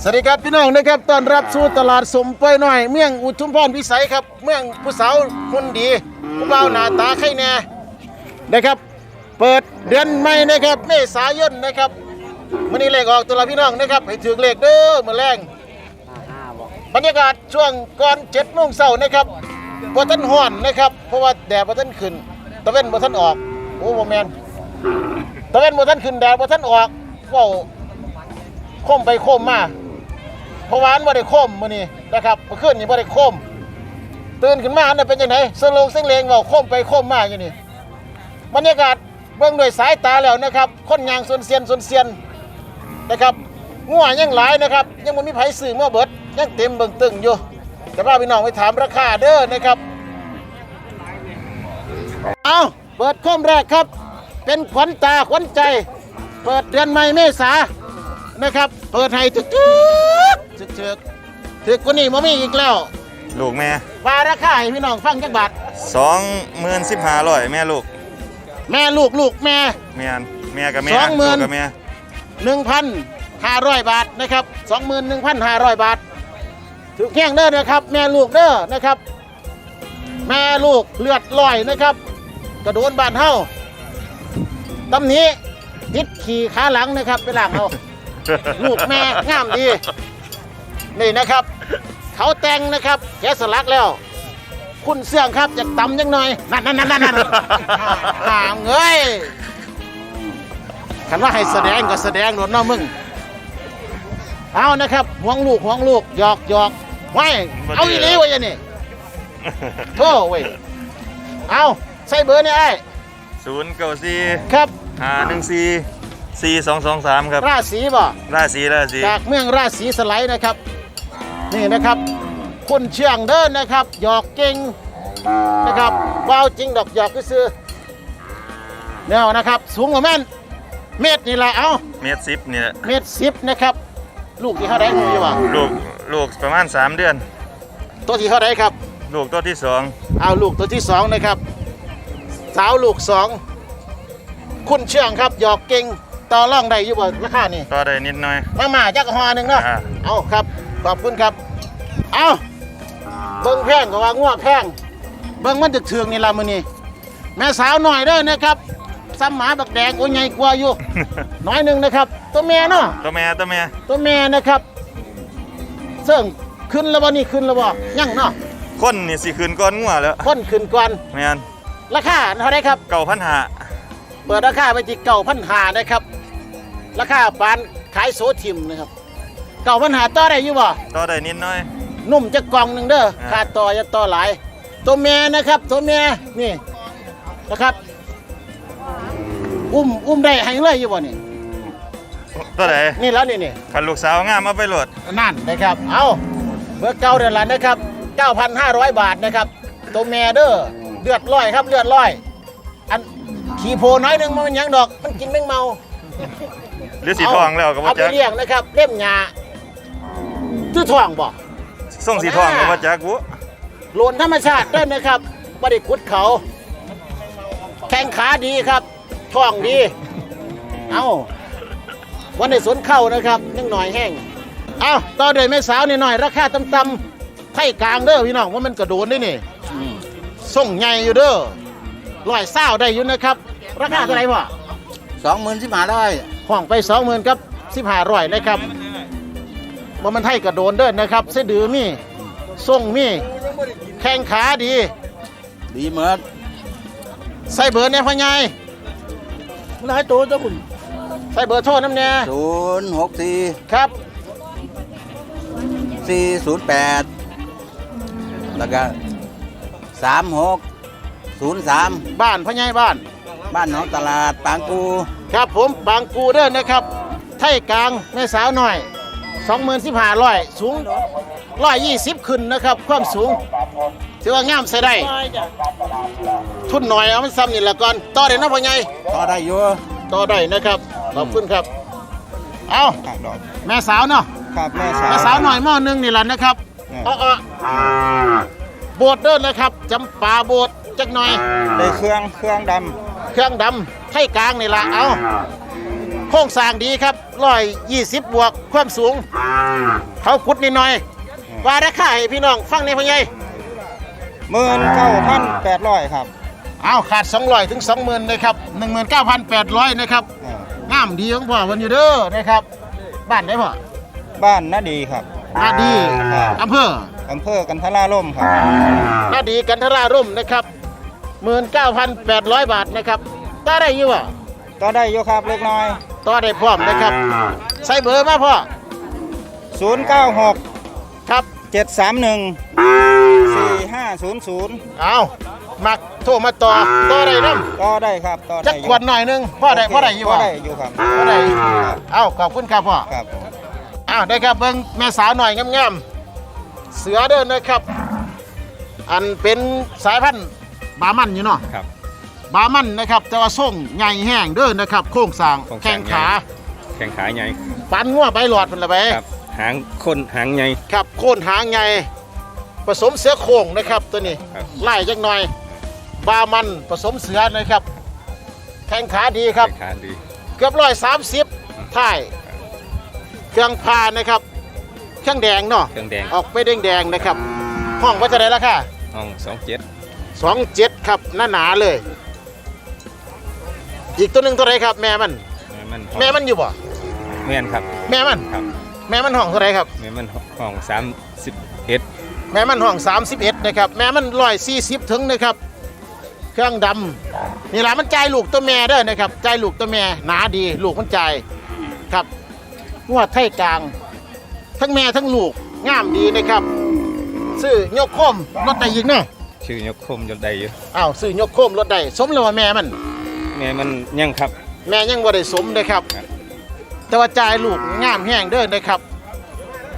สวัสดีครับพี่น้องนะครับตอนรับสู่ตลาดสมไปหน่อย เมืองอุทุมพรพิสัยครับเมืองผู้สาวคนดีผู้บ่าวหน้าตาไข่แน่นะครับ เปิดเดือนใหม่นะครับเมษายนนะครับมื่อนี้เลขออกตัวละพี่น้องนะครับให้ถือเลขเด้อมื่อแรงบรรยากาศช่วงก่อนเจ็ดโมงเช้านะครับบ่ทันฮ้อนนะครับ เพราะว่าแดดบ่ทันขึ้นตะเว้นบ่ทันออกโอ้บ่แมนตะเว้นบ่ทันขึ้นแดดบ่ทันออกว้าคมไปคมมาเพราะวาอันบ่ได้โคมมื้อนี้นะครับเมื่อคืนนี่บ่ได้โคมตื่นขึ้นมาอันนั้นเป็นจังไดเสลงเสงเลงเว้าโคมไปโคมมาอยู่นี่บรรยากาศเบิ่งด้วยสายตาแล้วนะครับคนยางสวนเซียนสวนเซียนนะครับงัวยังหลายนะครับ ยังบ่มีไผซื้อมาเบิดยังเต็มเบิ่งตึงอยู่แต่ว่าพี่น้องไปถามราคาเด้อนะครับเอาเปิดโคมแรกครับ เป็นขวัญตาขวัญใจ เปิดเดือนใหม่เมษา นะครับ เปิดให้ถึกถึกถึกถึกถึกกว่านี้มามีอีกแล้วลูกแม่ว่าราคาให้พี่น้องฟังจักบาทสองหมื่นสิบห้าร้อยแม่ลูก แม่ลูกลูกแม่ แม่นแม่กับแม่สองหมื่น ลูกกับแม่1,500บาทนะครับ21,500บาทถึกแห้งเด้อนะครับ แม่ลูกเด้อนะครับ แม่ลูกเลือดลอยนะครับ กระโดนบานเฮาตำหนี้ติดขี่ขาหลังนะครับไปหลังเอา ลูกแม่งามดี นี่นะครับ เขาแต่งนะครับแกะสลักแล้ว คุณเสื่องครับจะตำยังหน่อย นั่นนั่นนั่นนั่นห่างเอ้ยคันว่าให้แสดงก็แสดงโดนเนาะมึง เอานะครับห่วงลูกห่วงลูกหยอกหยอกไว้เอาอีหลีไว้ยันนี่โธ่เว้ยเอาใส่เบอร์นี่ไอ้ศูนย์เก้าสี่ครับห้าหนึ่งสี่ สี่สองสองสามครับราศีบ่ราศีราศีจากเมืองราศีสไลด์นะครับ นี่นะครับคุณเชื่องเดินนะครับหยอกเก่งนะครับว้าวจริงดอกหยอกก็ซื้อๆเนี่ยนะครับ สูงกว่าแม่นเมตรนี่แหละเอาเมตรสิบนี่แหละเมตรสิบนะครับ ลูกที่เขาได้หูอยู่วะลูกลูกประมาณสามเดือน ตัวที่เขาได้ครับ ลูกตัวที่สองเอาลูกตัวที่สองนะครับ สาวลูกสองคุณเชื่องครับหยอกเก่ง ต่อร่องได้อยู่บ่ราคานี่ต่อได้นิดหน่อย มาหมาจักหอหนึ่งเนาะอ่า เอาครับขอบคุณครับ เอาเบิ้งแพงก็ว่าง่วงแพงเบิ้งมันถึกเทืองนี่ละมือนี่แม่สาวหน่อยเด้อนะครับซ้ำหมาบักแดงโอ้ยใหญ่กว่าอยู่ น้อยหนึ่งนะครับ ตัวแม่เนาะตัวแม่ตัวแม่ตัวแม่นะครับเสิ่งขึ้นแล้วบ่นี่ขึ้นแล้วบ่ยังเนาะคนนี่สิคืนก้อนงัวแล้วค้นขึ้นก่อนแม่นราคาเท่าไหรครับ เก่าพันหาเปิดราคาไปที่เก่าพันหานะครับ ราคาปานขายโซทิมนะครับเก่าพันหาต่อได้อยู่บ่ต่อได้นิดหน่อย นุ่มจะกล่องหนึ่งเด้ออ่าขาดต่อจะต่อหลาย ตัวแม่นะครับ ตัวแม่นี่นะครับ อุ้มอุ้มได้ให้เลยอยู่บ่นี่ตัวไหนนี่แล้วนี่นี่คันลูกสาวงามเอาไปโหลดนั่นนะครับ เอาเบอร์เก่าเดือนละนะครับ 9,500 บาทนะครับ ตัวแม่เด้อเลือดร้อยครับเลือดร้อย อันขี่โพน้อยหนึงมันเป็นหยังดอก มันกินแมงเมา หรือสีทองแล้วก็บ่เอาไปจักเลี้ยงนะครับเล่มหญ้าตื้อทองบ่ส่งสีทองก็บ่จักบุโลนธรรมชาติด้วยนะครับไม่ได้ขุดเขา แข้งขาดีครับท้องดี เอาวันในสวนเข้านะครับยังหน่อยแห้ง เอาต่อเดยแม่สาวนี่หน่อยราคาต่ำๆไข่กลางเด้อพี่น้องว่ามันกระโดนด้วยนี่ส่งใหญ่อยู่เด้อร้อยเศร้าได้อยู่นะครับ ราคาเท่าไหร่พ่อสองหมื่นสิบห้าร้อย ห้องไปสองหมื่นกับสิบห้าร้อยนะครับว่ามันไทยกระโดนเด้อนะครับ เสดือมีส่งมี แข้งขาดี ดีเหมือนใส่เบอร์เนี่ยพ่อใหญ่หลายตัวจ้าคุณใส่เบอร์โทรน้ำเนี่ยศูนย์หกสี่ครับสี่ศูนย์แปดแล้วก็สามหกศูนย์สามบ้านพ่อใหญ่บ้าน บ้านหนองตลาดปางกู ครับผมบางกูเด้อนะครับ ไทยกลางแม่สาวหน่อยสองหมื่นสิบห้าร้อยสูงร้อยยี่สิบขึ้นนะครับ ความสูงถือว่างามใส่ได้ ทุนหน่อยเอามันซ้ำนี่ละก่อนต่อเดี๋ยวนะพ่อใหญ่ต่อได้อยู่ต่อได้นะครับขอบคุณครับ เอาครับดอกแม่สาวเนาะครับแม่สาวแม่สาวหน่อยหม้อหนึงนี่แหละนะครับเนี่ยเอ้อโบดเด้อนะครับจำปาโบดจักหน่อยได้เครื่องเครื่องดเครื่องดำ ไทยกลางนี่ละเอาโครงสร้างดีครับร้อยยี่สิบบวกความสูง เขาขุดนิดหน่อย ว่าราคาให้พี่น้องฟังในพ่อใหญ่หมื่นเก้าพันแปดร้อยครับเอาขาด200ถึง20,000นะครับ19,800นะครับงามดีของพ่อวันอยู่เด้อนะครับ บ้านได้พ่อบ้านนาดีครับนาดีครับอำเภออำเภอกันทราล่มครับนาดีกันทราร่มนะครับ19,800บาทนะครับ ต่อได้อยู่อะก็ได้อยู่ครับเล็กน้อย ต่อได้พร้อมนะครับ ใส่เบอร์มาพ่อ096ครับ731 4500เอามักโทรมาต่อต่อได้นำก็ได้ครับก็จัได้กอยู่ขวดหน่อยหนึงพ่อได้พ่อได้อยู่ก็อะได้อยู่ครับพ่อได้เอาขอบคุณครับพ่อครับผมอ้าวได้ครับเบิ่งแม่สาวหน่อยงามๆเสือเดินนะครับ อันเป็นสายพันธุ์บามันอยู่เนาะครับ บามันนะครับ แต่ว่าส่งใหญ่แห้งเด้อนะครับ โค้งสร้างโครงสร้างแข้งขาแข่งขาใหญ่ปันงัวไปหลอดมันละไป ครับหางคนหางใหญ่ ครับโค่นหางใหญ่ผสมเสือโคร่งนะครับตัวนี้ครับ ไล่จักหน่อยบามันผสมเสือนะครับแข้งขาดีครับ แข่งขาดี เกือบร้อยสามสิบท่ายเครื่องพานะครับเครื่องแดงเนาะเครื่องแดงออกไปแดงๆนะครับ ห้องว่าจะได้ราคาห้องสองเจ็ดสองเจ็ดครับหน้าหนาเลย อีกตัวหนึ่งเท่าไหรครับ แม่มันมันแม่มันอยู่บ่แม่นครับ แม่มัน ครับ แม่มันห้องเท่าไหรครับ แม่มันห้องสามสิบเอ็ดแม่มันห้อง31นะครับแม่มันร้อยสี่สิบถึงนะครับ เครื่องดำนี่แหละมันจ่ายลูกตัวแม่เด้อนะครับจ่ายลูกตัวแม่หนาดีลูกมันจ่ายครับงวดไทยกลาง ทั้งแม่ทั้งลูกงามดีนะครับซื้อยกโคมรถได้ยิงเนาะชื่อยกคมยศใดอยู่อ้าวซื้อยกโคมรถได้สมแล้วว่าแม่มัน แม่มันยังครับ แม่ยังบ่ได้สมนะครับครับ แต่ว่าจ่ายลูกงามแห้งเด้อนะครับ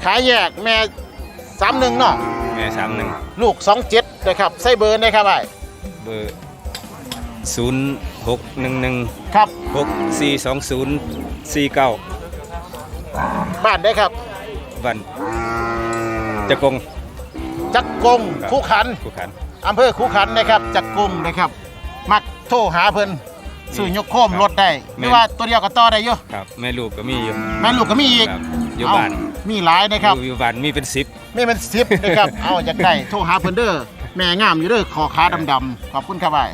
ขายแยกแม่สามหนึ่งเนาะแม่สามหนึ่งลูกสองเจ็ดนะครับใส่เบอร์นะครับไอ้เบอร์ศูนย์หกหนึ่งหนึ่งครับหกสี่สองศูนย์สี่เก้าบ้านได้ครับวันจะกงจักกงครับคูขันผู้ขันอำเภอคูขันนะครับจักกงนะครับ มักโทรหาเพิ่น ซื้อยกโคมรถได้หรือว่าตัวเดียวก็ต่อได้อยู่ครับแม่ลูกก็มีอยู่แม่ลูกก็มีอีกครับอยู่เอ้บ้านมีหลายนะครับอยู่บ้านมีเป็นสิบมีเป็นสิบนะครับ เอาอยากได้โทรหาเพิ่นเด้อแม่งามอยู่เด้อคอขาดำๆขอบคุณครับไอ้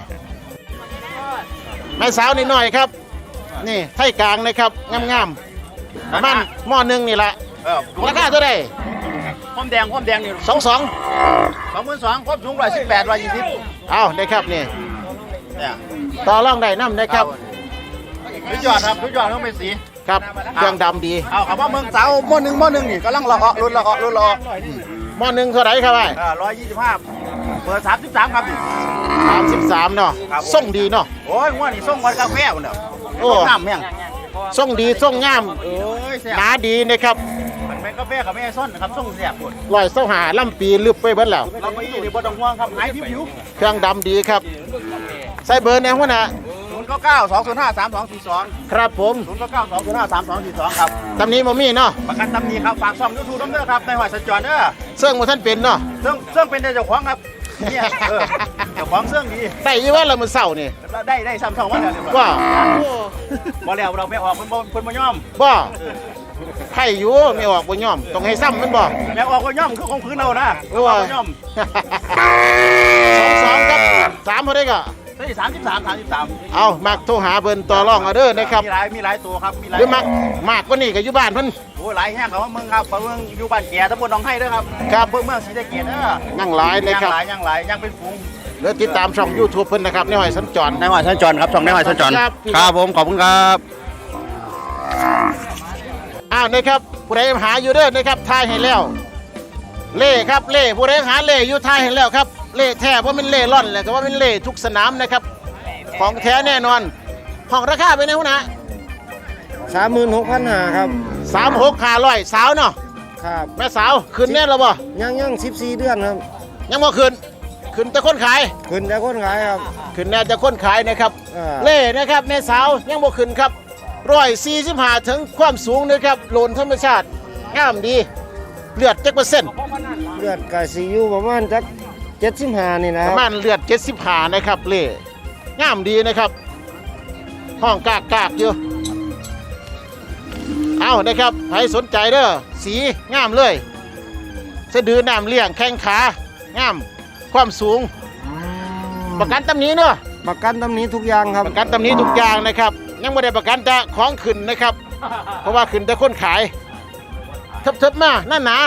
แม่สาวนิดหน่อยครับ นี่ไทยกลางนะครับงามๆประมาณหม้อหนึงนี่แหละเออราคาเท่าไหร่ความแดงความแดงนี่สองสองสองหมื่นสองความสูงร้อยสิบแปดร้อยยี่สิบเอาได้ครับนี่ เนี่ยต่อรองได้น้ำได้ครับ ทุกยอดครับทุกยอดต้องเป็นสี ครับเครื่องดำดีเอาคำว่าเมืองเสาหม้อหนึ่งหม้อหนึ่งนี่กำลังละเหาะรุ่นละเหาะรุ่นละเหาะหม้อหนึ่งเท่าไหร่ครับไอ้เออร้อยยี่สิบห้าเปิดสามสิบสามครับนี่ สามสิบสามเนาะครับ ส่งดีเนาะ โอ้ยง้อนี่ส่งวันกาแฟคนเดียวโอ้น้ำแม่งส่งดีส่งงามโอ้ยแซ่บหนาดีนะครับมันเป็นกาแฟกับแม่ส้นนะครับส่งแซ่บหมดลอยเส้าหาล่ำปีลึบไปเบิดแล้วเราไม่ยี่นี่บ่ต้องห่วงครับหายผิว เครื่องดำดีครับ ใส่เบอร์แนวหัวหน้าศูนย์เก้าเก้าสองศูนย์ห้าสามสองสี่สองครับผมศูนย์เก้าเก้าสองศูนย์ห้าสามสองสี่สองครับตำนี้มามีเนาะประกันตำหนิครับฝากซ่อมยูทูบน้ำเด้อครับในหอยสัญจรเด้อเสื่องมาท่านเป็นเนาะซึ่งซึ่งเป็นเจ้าของครับเนี่ยเออเจ้าของเสื่องดีได้ยี่ว่าเรามือเศร้านี่ได้ได้ซ้ำสองวันแล้วเรียบร้อยว่าบ่แล้วเราไม่ออกมันบ่คนบ่ยอมบ่ไข่อยู่ไม่ออกบ่ยอมต้องให้ซ้ำมันบ่แม่ออกก็ย่อมคือของคืนเอานะโอ้ยออกก็ย่อมสองสองครับสามเท่าได้ก็เฮ้ยสามสิบสามสามสิบสามเอามักโทรหาเพิ่นต่อรองเอาเด้อนะครับ มีหลายมีหลายตัวครับมีหลายหรือมักมากกว่านี้ก็อยู่บ้านเพิ่นโอ้หลายแห้งครับว่าเมืองครับเมืองอยู่บ้านแก่ตำบลหนองไห้เด้อครับครับเมืองเมืองศรีสะเกษเด้อนั่งหลายนะย่างครับหลายย่างหลายย่างเป็นฝูงหรือติดตามช่อง YouTube เพิ่นนะครับในหอยสัญจรในหอยสัญจรครับช่องในหอยสัญจรครับครับผมขอบคุณครับอ้าวนะครับผู้ใดหาอยู่เด้อนะครับทายให้แล้ว เล่ครับเล่ผู้ใดหาเล่อยู่ทายให้แล้วครับเล่แท้ว่ามันเล่ร่อนแหละก็ว่ามันเล่ทุกสนามนะครับ ของแท้แน่นอนห้องราคาเป็นไงหัวหนะสามหมื่นหกพันห้าครับสามหกขาร้อยสาวเนาะครับแม่สาวขึ้นแน่แล้วบ่ยังยังสิบสี่เดือนครับ ยังบ่ขึ้นขึ้นแต่คนขายขึ้นแต่คนขายครับขึ้นแน่จะคนขายนะครับอ่าเล่นะครับแม่สาวยังบ่ขึ้นครับร้อยสี่สิบห้าถึงความสูงนะครับโลนธรรมชาติงามดี เลือดจักเปอร์เซ็นต์เลือดกะสีอยู่ประมาณจักเจ็ดสิบห้านี่นะปครัระบมาณเลือดเจ็ดสิบห้านะครับเล่งามดีนะครับ ห้องกากกากๆอยู่เอานะครับใครสนใจเด้อสีงามเลยสะดือน้ำเลี้ยงแข้งขางาม ความสูง ประกันตำหนี้เนาะประกันตำหนี้ทุกอย่างครับประกันตำหนี้ทุกอย่างนะครับ ยังไม่ได้ประกันจะของขึ้นนะครับ เพราะว่าขึ้นแต่คนขาย เทิบๆมาหน้าหนา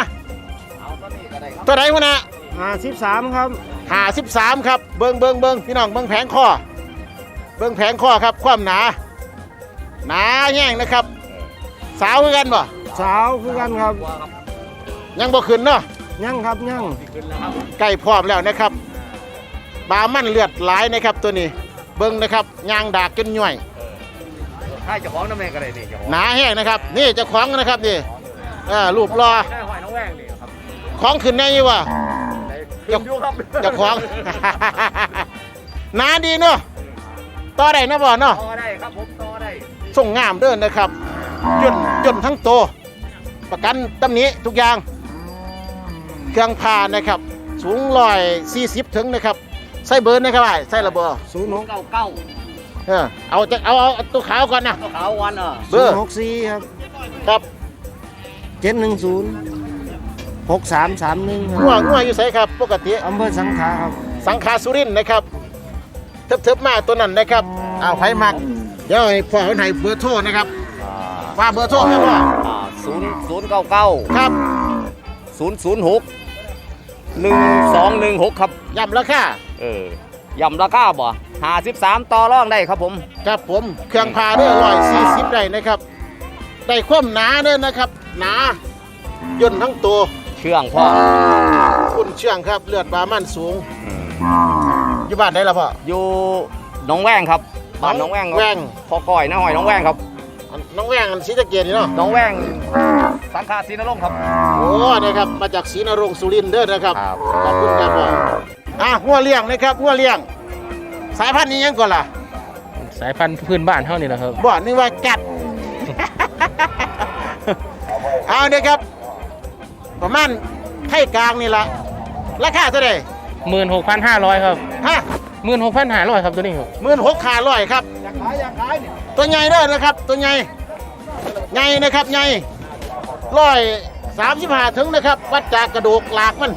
ตัวไหนวะนะห้าสิบสามครับหาสิบสามครับ เบิงเบิงเบิงพี่น้องเบิงแผงข้อ เบิงแผงข้อครับ ความหนา หนาแห้งนะครับ สาวคือกันบ่สาวคือกันครับ ยังบ่ขึ้นเนาะยังครับยังใกล้พร้อมแล้วนะครับบามันเลือดหลายนะครับตัวนี้ เบิงนะครับยางดากจนย่อยถ้าเจะของน้ำแม่ก็ได้นี่เจะของหนาแห้งนะครับ นี่เจะของนะครับนี่เอ่ารูปรอได้หอยน้องแว่งนี่ครับของขึ้นแน่อยู่วะได้ขึ้นอยู่ครับเจะของหนาดีเนาะต่อได้นะบ่เนาะต่อได้ครับผมต่อได้ส่งงามเด้อนนะครับย่นย่นทั้งโตวประกันตำหนี้ทุกอย่าง เครื่องพานะครับ สูงร้อยสี่สิบถึงนะครับใส่เบิร์นนะครับไอ้ใส่ระเบอศูนย์หกเก้าเก้าเออเอาจะเอาเอาเอาตัวขาวก่อนนะตัวขาววันอะเบศูอนร์ย์หกสี่ครับครับ เจ็ดหนึ่งศูนย์หกสามสามหนึ่งคงัวรับงัวอยู่ใส่ครับ ปกติอำเภอสังขลาครับสังขาสุรินทร์นะครับเทิบๆมาตัวนั้นนะครับเอาไผมักเดี๋ยวให้พ่อให้เบอร์โทรนะครับว่าเบอร์โทรครับพ่อศูนย์ศูนย์เก้าเก้าครับศูนย์ศูนย์หกหนึ่งสองหนึ่งหกครับ ย้ำราคาเออย่ำราคาบ่ห้าสิบสามต่อรองได้ครับผม ครับผมเครื่องพาเด้อร้อยสี่สิบได้นะครับ ได้ความหนาเด้อนะครับ หนาย่นทั้งตัวเชื่องพ่อคุณเชื่องครับ เลือดบามันสูงอยู่บ้านได้ละพ่อ อยู่หน้องแว่งครับบ้านหน้องแว่งครับแว่ง พอก่อยนะหอยหน้องแว่งครับอันน้องแว่งอันศรีสะเกียนี่เนาะ หน้องแว่งสังขาศรีนรงค์ครับ โอ้นะครับ มาจากศรีนรงค์สุรินทร์เด้อนะครับ ครับ ขอบคุณครับพ่ออะงัวเลี้ยงนะครับงัวเลี้ยง สายพันธุ์นี้ยังก่อนล่ะ สายพันธุ์พื้นบ้านเท่านี้แหละครับ บ่นึกว่ากัด เอาเด้อครับ ประมาณไทยกลางนี่ละราคาเท่าไหร่หมื่นหกพันห้าร้อยครับฮะหมื่นหกพันห้าร้อยครับตัวนี้ครับหมื่นหกขาร้อยครับตัวใหญ่เด้อนะครับ ตัวใหญ่ใหญ่นะครับใหญ่ร้อยสามสิบห้าถึงนะครับ วัดจากกระดูกหลากมัน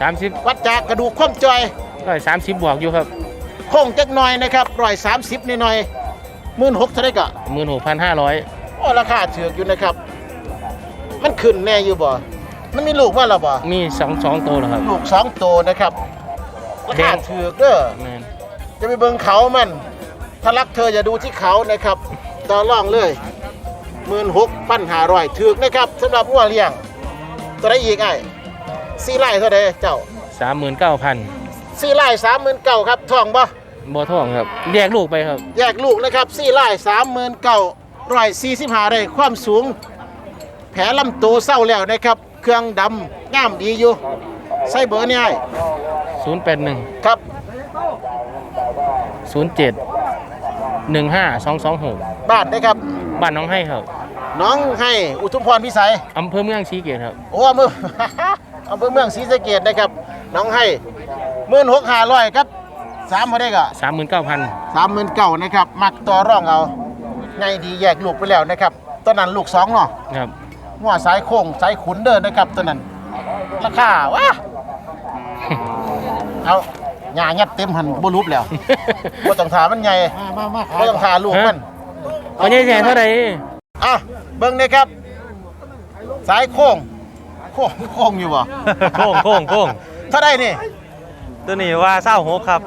สามสิบวัดจากกระดูกข้อมจอยร้อยสามสิบบวกอยู่ครับโค้งจักหน่อยนะครับร้อยสามสิบนิดหน่อยหมื่นหกเท่าไหรก็หมื่นหกพันห้าร้อยโอ้ราคาเถือกอยู่นะครับ มันขึ้นแน่อยู่บ่ มันมีลูกว่าหรอบ่มีสองสองตัวเหรอครับลูกสองตัวนะครับราคาเถือกเด้อแมนจะไปเบิ่งเขามันถ้ารักเธออย่าดูที่เขานะครับต่อรองเลยหมื่นหกพันห้าร้อยถือกนะครับสำหรับวัวเลี้ยง ตัวไหนอีกไอ้สี่ไร่เท่าไดเจ้าสามหมื่นเก้าพันสี่ไร่สามหมื่นเก้าครับทองบ่บอทองครับ แยกลูกไปครับ แยกลูกนะครับสี่ไร่สามหมื่นเก้า ร้อยสี่สิบห้าได้ความสูง แผลลำตัวเศร้าแล้วนะครับ เครื่องดำง่ามดีอยู่ใส่เบอร์นี่ไอ้ศูนย์แปดหนึ่งครับศูนย์เจ็ดหนึ่งห้าสองสองหกบ้านนะครับ บ้านน้องให้ครับ น้องให้อุทุมพรพิสัยอำเภอเมืองชีเกตครับ โอ้อำเภอ อำเภอเมืองศรีสะเกดนะครับ น้องให้หมื่นหกห้าร้อยครับสามมาได้ก็สามหมื่นเก้าพันสามหมื่นเก้านะครับ มักต่อร่องเอา ไงดีแยกลูกไปแล้วนะครับตอนนั้นลูกสองเนาะครับหัวสายโค้งสายขุนเดินนะครับตัวนั้นราคาวะเอาหญ้ายัดเต็มหันบ่รูปแล้วบ่ต้องถามมันใหญ่บ่ต้องถาลูกมันเอาใหญ่ๆเท่าไหร่อะเบิ่งนะครับ สายโค้งโค้งโค้งอยู่บ่โค้งโค้งโค้งเท่าไดนี่ตัวนี้ว่าเศร้าหกครับ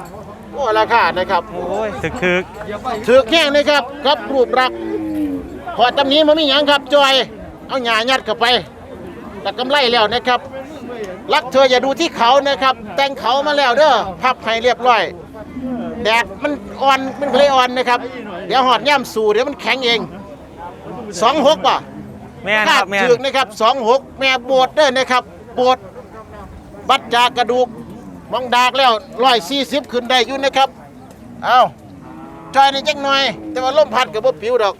โอ้ราคานะครับโอ้ยถึกถึกถือแข้งนะครับครับรูปรักษณ์พอตำนี้มันมีหยังครับจอย เอาหญ้ายัดเข้าไปแต่กำไรแล้วนะครับ รักเธออย่าดูที่เขานะครับ แต่งเขามาแล้วเด้อพับให้เรียบร้อยแดดมันอ่อนมันเลยอ่อนนะครับ เดี๋ยวหอดย่ำสู่เดี๋ยวมันแข็งเองสองหกป่ะแม่นครับแม่นถึกนะครับสองหกแม่ปวดเด้อนะครับปวดบัดจากกระดูก มองดากแล้วร้อยสี่สิบขึ้นได้อยู่นะครับ เอาจอยนี่จักหน่อย แต่ว่าลมพัดกับบ่ผิวดอก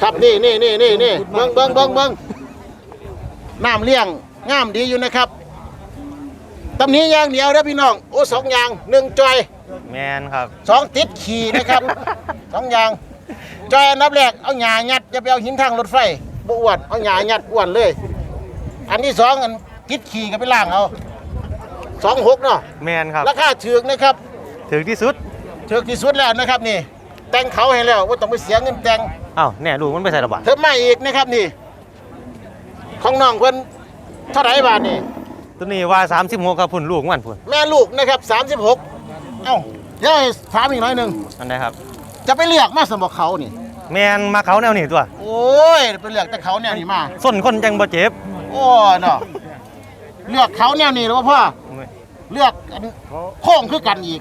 ครับนี่นี่นี่นี่นี่เบิ้งเบิ้งเบิ้งเบิ้งน้ำเลี้ยงงามดีอยู่นะครับตำนี้อย่างเดียวนะพี่น้อง โอ้สองอย่างหนึ่งจอยแม่นครับสองติดขี่นะครับสองอย่างจอยอันดับแรกเอาหญ้ายัดอย่าไปเอาหินทางรถไฟบ่อ้วนเอาหญ้ายัดอ้วนเลย อันที่สองอันติดขี่ก็ไปล่างเอา สองหกเนาะแมนครับราคาถูกนะครับถึงที่สุดถูกที่สุดแล้วนะครับนี่ แต่งเขาให้แล้วว่าต้องไปเสียเงินแต่งอ้าวเนี่ยลูกมันไปใส่ระบาดเพิ่มมาอีกนะครับนี่ ของน้องเพิ่นเท่าไหร่บาทนี่ตัวนี้ว่า36ครับพุ่นลูกมันพุ่นแม่ลูกนะครับ36เอ้าเดี๋ยวให้ถามอีกหน่อยหนึงอันไหนครับ จะไปเลือกมาสมบเขานี่ แมนมาเขาแนวนี้ตัว โอ้ยไปเลือกแต่เขาแนวนี้มาส้นคนจังบ่เจ็บ โอ้เนาะเลือกเขาแนวนี้หรือว่าพ่อ เลือกอันโค้งคือกันอีก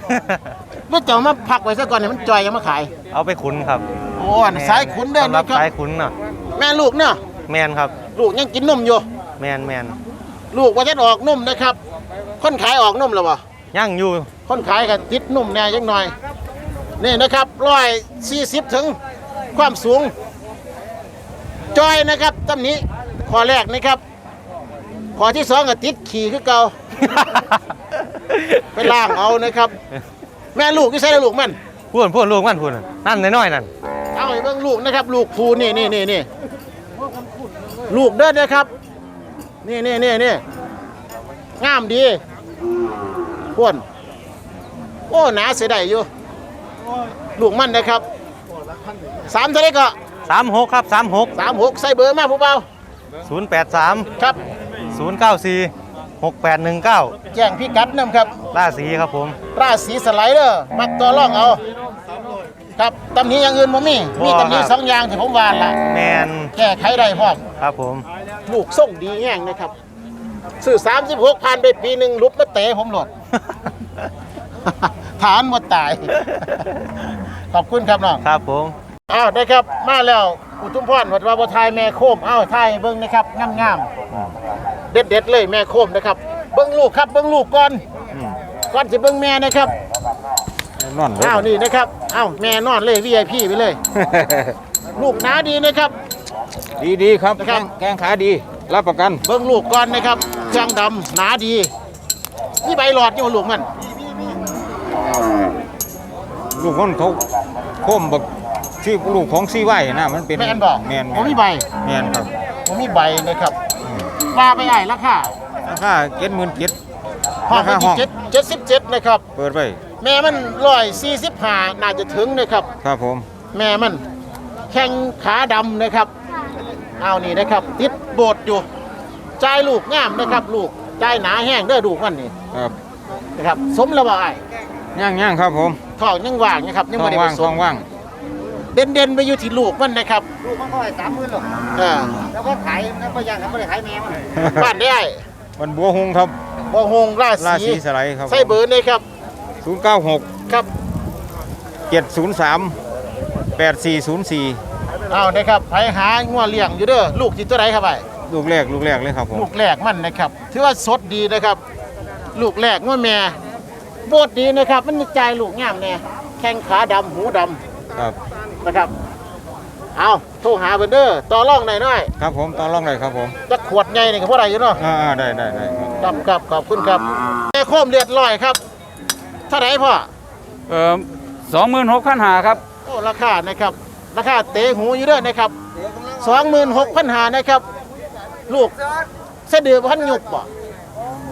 เลือกจะเอามาพักไว้ซะก่อนให้มันจอยยังมาขายเอาไปขุนครับโอ้อันสายขุนเดินสำหรันะบครับสายขุนน่ะ แม่ลูกเนาะแมนครับ ลูกยังกินนมอยู่ แมนแมนลูกว่าจะออกนมนะครับ คนขายออกนมแล้วบ่ย่างอยู่คนขายก็ติดนมแน่ยังหน่อย นี่นะครับร้อยสี่สิบถึงความสูง จอยนะครับตำหนี้ข้อแรกนะครับข้อที่สองก็ติดขี่คือเก่า ไปล่างเอานะครับ แม่ลูกที่ใส่ลูกมันพูนพูนลูกมันพูนน่ะนั่นน้อยๆนั่นเอาไอ้เบิ่งลูกนะครับ ลูกภูนี่นี่นี่นี่ลูกเด้อนะครับ นี่นี่นี่นี่งามดีพวนโอ้หนาเสียดายอยู่ลูกมันนะครับสามเท่าไหรก็36ครับ36สามหกใส่เบอร์มาผู้เบา083ครับ094 6819 แจ้งพี่กัดนำครับล่าสีครับผมราศีสไลเดอร์มักตัวร่องเอา ครับตำหนี้อย่างอื่นบ่มี มีตำหนี้สองอย่างที่ผมวานละแมนแก้ไขได้พร้อมครับผม ลูกส่งดีแง่งนะครับซื้อ36พันไปปีหนึ่งลุบมาเตะผมหลด ฐานหมดตาย ขอบคุณครับน้องครับผมอ้าวได้ครับ มาแล้วอุทุมพรวัดวาบทายแม่โคมอ้าวทายให้เบิ้งนะครับงามๆ เด็ดเด็ดๆเลยแม่โคมนะครับ เบิ้งลูกครับเบิ้งลูกก่อนก่อนจะเบิ้งแม่นะครับนอนอ้าวนี่นะครับอ้าวแม่นอนเลย VIP ไปเลย ลูกหนาดีนะครับ ดีดีครับนะครับแข้งขาดีรับประกัน เบิ้งลูกก่อนนะครับเครื่องดำหนาดีนี่ใบหลอดอยู่ลูกมันลูกคนเขาโคมบักที่ลูกของซีไว้นะมันเป็นแม่นบอกแมนผมมีใบแมนครับผมมีใบนะครับ ว่าไปไอ้ราคาราคาเจ็ดหมื่นเจ็ดห้องราคาห้ที่องเจ็ดเจ็ดสิบเจ็ดนะครับ เปิดไปแม่มันร้อยสี่สิบห้าน่าจะถึงนะครับ ครับผม แม่มันแข้งขาดำนะครับ เอานี่นะครับ ติดโบดอยู่ใจายลูกงามนะครับ ลูกใจายหนาแห้งเด้อลูกมันนี่ครับนะครับ สมแล้วบ่ไอ้ย่างย่างครับผมท้องยังว่างนะครับยังท้อไม่งได้ว่างผสท้อมงว่างเด่นเด่นๆไปอยู่ที่ลูกมันนะครับลูกมันก็ให้สามหมื่นหรอกแล้วก็ขายแล้วก็ยังไม่ได้ขายแม่มันบ้านได้มันบัวหงครับบ่ฮงราราศีศีสไลด์ครับใส่เบอร์เลยครับศูนย์เก้าหกครับเจ็ดศูนย์สามแปดสี่ศูนย์สี่เอานะครับไปหางัวเลี้ยงอยู่เด้อลูกที่ตัวไหนครับไอ้ลูกแรกลูกแรกเลยครับผมลูกแรกมันนะครับถือว่าสดดีนะครับ ลูกแรกงัวแม่โบดดีนะครับ มันมีใจลูกงามแน่แข้งขาดำหูดำ ครับ นะครับ เอาโทรหาเบอร์เด้อต่อรองหน่อยหน่อยครับผมตอนร่องเลยครับผมจะขวดใหญ่นี่ก็พอได้อยู่เนาะอ่าๆได้ได้ได้ครับครับครับขอบคุณครับแม่โคมเลือดลอยครับเท่าไหร่พ่อ เออสองหมื่นหกพันหาครับ โอ้ราคานะครับ ราคาเตะหูอยู่เด้อนะครับสองหมื่นหกพันหานะครับ ลูกเสะดือพันหยุบบ่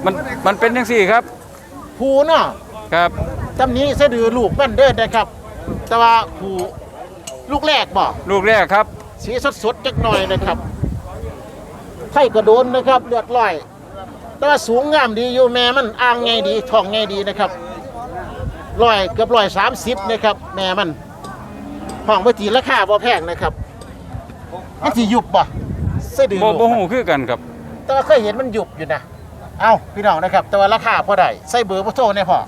มันมันเป็นยังสี่ครับ ผูเนาะครับ ตำนี้เสะดือลูกมันเด้อนะครับ แต่ว่าผู ลูกแรกบ่ลูกแรกครับ สีสดๆจักหน่อยนะครับไข่กระโดนนะครับเลือดลอย แต่ว่าสูงงามดีอยู่แม่มันอ่างไงดีท้องไงดีนะครับร้อยเกือบร้อยสามสิบนะครับ แม่มันห้องไปตีราคาบ่แพงนะครับมันสิหยุบบ่เสะดือโบลูกโบหูคือกันครับ แต่ว่าเคยเห็นมันหยุบอยู่นะเอาพี่น้องนะครับ แต่ว่าราคาพอได้ใส่เบอร์พ่อโทรเนี่ยพอ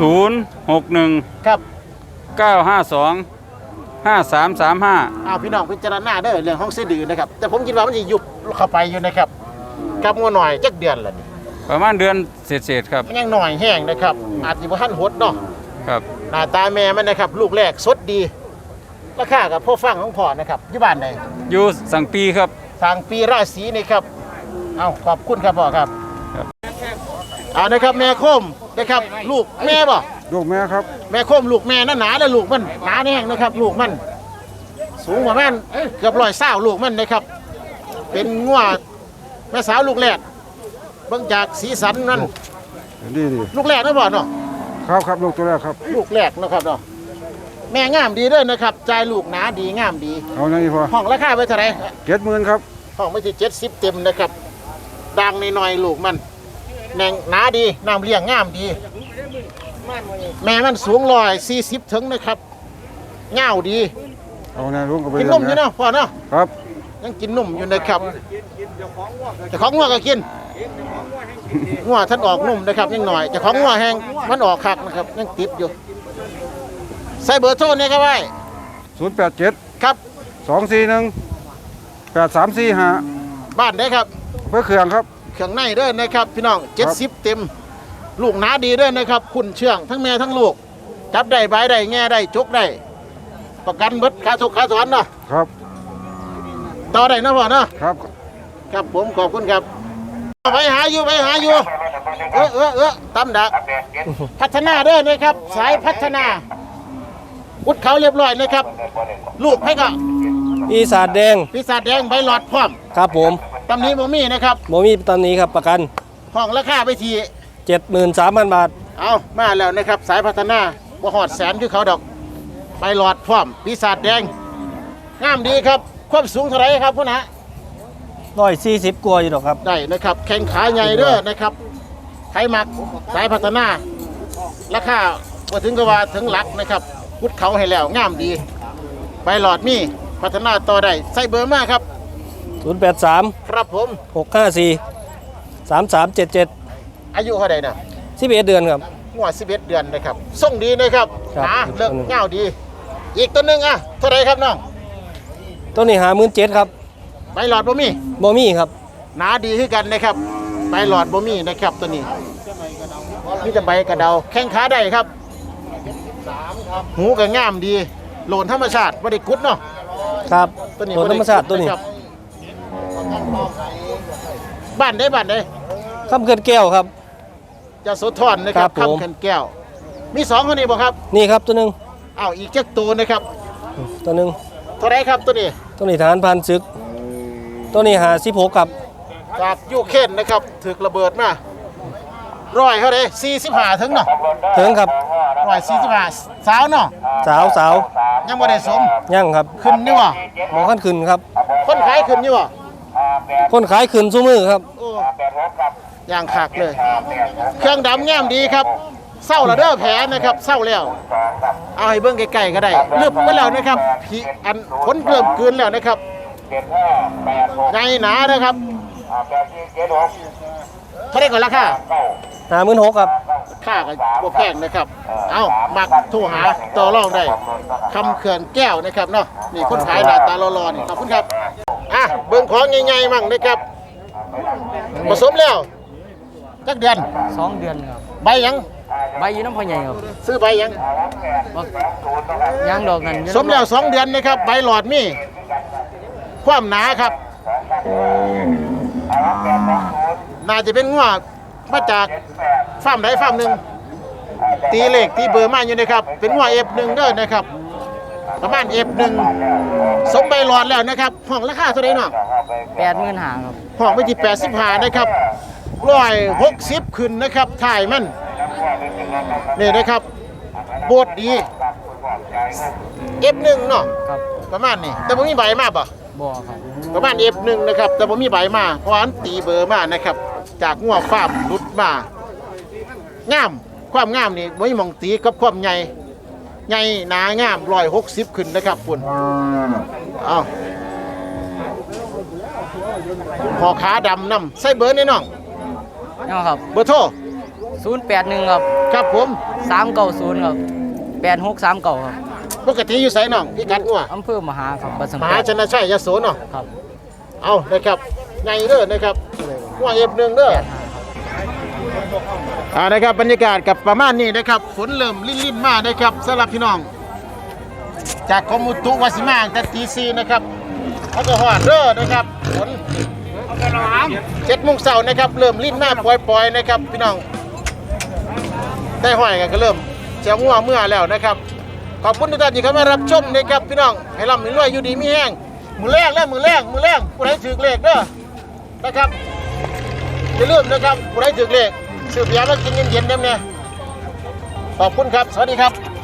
ศูนย์หกหนึ่งครับเก้าห้าสอง ห้าสามสามห้าเอาพี่น้องพิจารณาเด้อเรื่องห้องเสดือนะครับ แต่ผมคิดว่ามันจะหยุบเข้าไปอยู่นะครับกับงัวหน่อยจักเดือนละนี่ประมาณเดือนเศษๆครับมันยังหน่อยแห้งนะครับ อาจจะบ่ทันหดเนาะครับหน้าตาแม่มันนะครับ ลูกแรกสดดีราคากับพ่อฟังของพ่อนะครับอยู่บ้านใดอยู่สังปีครับ ทางปีราศีนี่ครับเอาขอบคุณครับพ่อครับครับ เอานะครับแม่โคมนะครับ ลูกแม่บ่ ลูกแม่ครับแม่โคมลูกแม่นั่นหนาแล้วลูกมันหนาแน่งนะครับ ลูกมัน สูงประมาณเกือบร้อยเศร้าลูกมันนะครับ เป็นงัวแม่สาวลูกแรกเบิ่งจากสีสันนั่นดีดีลูกแรกนะบ่เนาะครับครับลูกตัวแรกครับ ลูกแรกนะครับเนาะแม่งามดีเด้อนะครับใจายลูกหนาดีงามดีเอาไงพอห้องราคาไปเท่าไหร่เจ็ดหมื่นครับห้องไม่ใช่เจ็ดสิบเต็มนะครับดังในหน่อยๆลูกมันแหน่งหนาดีน้ำเลี้ยงงามดี แม่มันสูงร้อยสี่สิบถึงนะครับเงาวดีเอาไงลุงก็ไปกินนมอยู่เนาะพ่อเนาะครับยังกินนมอยู่นะครับแต่ของงัวก็กินงัวท่านออกนมนะครับยังหน่อยแต่ของงัวแห้งมันออกคักนะครับยังติดอยู่ใส่เบอร์โทรเนี่ยครับไว้ศูนย์แปดเจ็ดครับสองสี่หนึ่งแปดสามสี่ห้าบ้านได้ครับเพื่อเครื่องครับเครื่องในเด้อนะครับพี่น้องเจ็ดสิบเต็ม ลูกหนาดีเด้อนะครับ คุณเชื่องทั้งแม่ทั้งลูก จับได้ใบได้แง่ได้จกได้ ประกันเบิดค่าทุกค่าสอนเนาะครับ ต่อได้นะพ่อเนาะครับ ครับผมขอบคุณครับไปหาอยู่ไปหาอยู่ เออเออเออตำดักพัฒนาเด้อนะครับ สายพัฒนา อุดเขาเรียบร้อยนะครับ ลูกให้ก็ปีศาจแดงปีศาจแดงใบหลอดพร้อมครับผมตำนี้บ่มีนะครับโมมีตำหนี้ครับประกันห้องราคาไปที 73,000บาท เอามาแล้วนะครับ สายพัฒนาบ่หอดแสนคือเขาดอกใบหลอดพร้อมปีศาจแดงงามดีครับ ความสูงเท่าไหรครับพุ่นฮะ140กว่าอยู่ดอกครับ ได้นะครับ แข้งขาใหญ่เด้อนะครับไขมักสายพัฒนา ราคาบ่ถึงกับว่าถึงหลักนะครับพุดเขาให้แล้วงามดีใบหลอดมีพัฒนาต่อได้ใส่เบอร์มาครับ083ครับผม654 3377 อายุเท่าใดนะ11เดือนครับ หัว11 เดือนนะครับส่งดีนะครับครับหาอีกเลิกตัวหนึ่งเงาดี อีกตัวหนึงอะเท่าไหรครับน้องตัวนี้57,000ครับใบหลอดบ่มีบ่มีครับหนาดีคือกันนะครับใบหลอดบ่มีนะครับตัวนี้นี่จะใบกระเดาแข้งขาได้ครับหูก็งามดีโหลนธรรมชาติบ่ได้กุดเนาะ ครับตัวนี้ตัวบ่ธได้รรมชาติตัวนี้ครับบ้านได้บ้านได้คำเกิดแก้วครับ จะโสธรนะครับครับผม คำเขันแก้ว มีสองคนนี้บ่ครับนี่ครับตัวหนึงอ้าวอีกจักตัวนะครับตัวหนึงเท่าไหรครับตัวนี้ตัวนี้ทหารพันศึก ตัวนี้56ครับจากยูเคนนะครับถึกระเบิดมาร้อยเท่าไหรสี่สิบห้าถึงเนาะเถิงครับร้อยสี่สิบห้าสาวเนาะสาวสาวยังบ่ได้สมยั่งครับขึ้นนี่วะหมอขั้นขึ้นครับ คนขายขึ้นนี่วะคนขายขึ้นสู้มือครับโอ้ อย่างขากเลย เครื่องดำแง้มดีครับเศร้าและเด้อแผลนะครับเศร้าแล้ว เอาให้เบิ่งใกล้ๆก็ได้ลึบไปแล้วนะครับผีอันผลเริ่มเกินแล้วนะครับใหญ่หนานะครับเท่าไหรก่อนราคา56ครับค่าก็บ่แพงนะครับ เอามักโทรหาต่อรองได้คำเขื่อนแก้วนะครับเนาะนี่คนขายหน้าตาหล่อๆนี่ขอบคุณครับอะเบิ่งของใหญ่ๆมั่งนะครับผสมแล้ว จักเดือนสองเดือนครับใบหยังใบอยืนน้ำพ่อใหญ่ครับซื้อใบหยังย่างดอกนั้นอยู่สมแล้วสองเดือนนะครับใบหลอดมีความหนาครับน่าจะเป็นงัวมาจากฟาร์มใดฟาร์มหนึ่งตีเลขตีเบอร์มาอยู่นะครับ เป็นงัวเอฟหนึ่งเด้อนะครับ ประมาณเอฟหนึ่งสมใบหลอดแล้วนะครับห้องราคาเท่าไหร่น้องแปดหมื่นหาครับห้องไปที่แปดสิบห้านะครับ ร้อยหกสิบขึ้นนะครับถ่ายมันนี่นะครับโบดดีเอฟหนึ่งเนาะครับประมาณนี้แต่ผมมีใบมาป่ะบ่อครับประมาณ F1 นะครับ แต่ผมมีใบมาเพราะอันตีเบอร์มานะครับ จากงัวฟาร์มรุดมางามความงามนี่ไม่มองตีกับความใหญ่ใหญ่หนางามร้อยหกสิบขึ้นนะครับคุณเอาพอขาดำนำใส่เบอร์นี่น้อง ยังครับเบอร์โทรศูนย์แปดหนึ่งครับครับผมสามเก้าศูนย์ครับแปดหกสามเก้าครับปกติอยู่ไสน้องพี่กัดงัวอำเภอมหาครับบัดสังมเกหาตชนะชัยยโสเนาะครับเอานะครับใหญ่เด้อนะครับงัว F1 เด้ออ่านะครับบรรยากาศกับประมาณนี้นะครับฝนเริ่มลิ่นๆมานะครับสำหรับพี่น้อง จากกรมอุตุวาสิมาตั้งแต่ตีซีนะครับแล้วก็หอดเร่อนะครับฝน เจ็ดโมงเช้านะครับ เริ่มลิ่นมาปล่อยๆนะครับ พี่น้องได้ห้อยกันก็เริ่มเจ้างัวเมื่อแล้วนะครับ ขอบคุณทุกท่านที่เข้ามารับชมนะครับ พี่น้องให้ร่ำให้รวยอยู่ดีมีแห้งมือแรกแล้วมือแรกมือแรกผู้ใดถือเลขเด้อนะครับอย่าลืมนะครับผู้ใดถือเลขซื้อเบียร์แล้วกินเย็นๆเด้อเนี่ยขอบคุณครับ สวัสดีครับ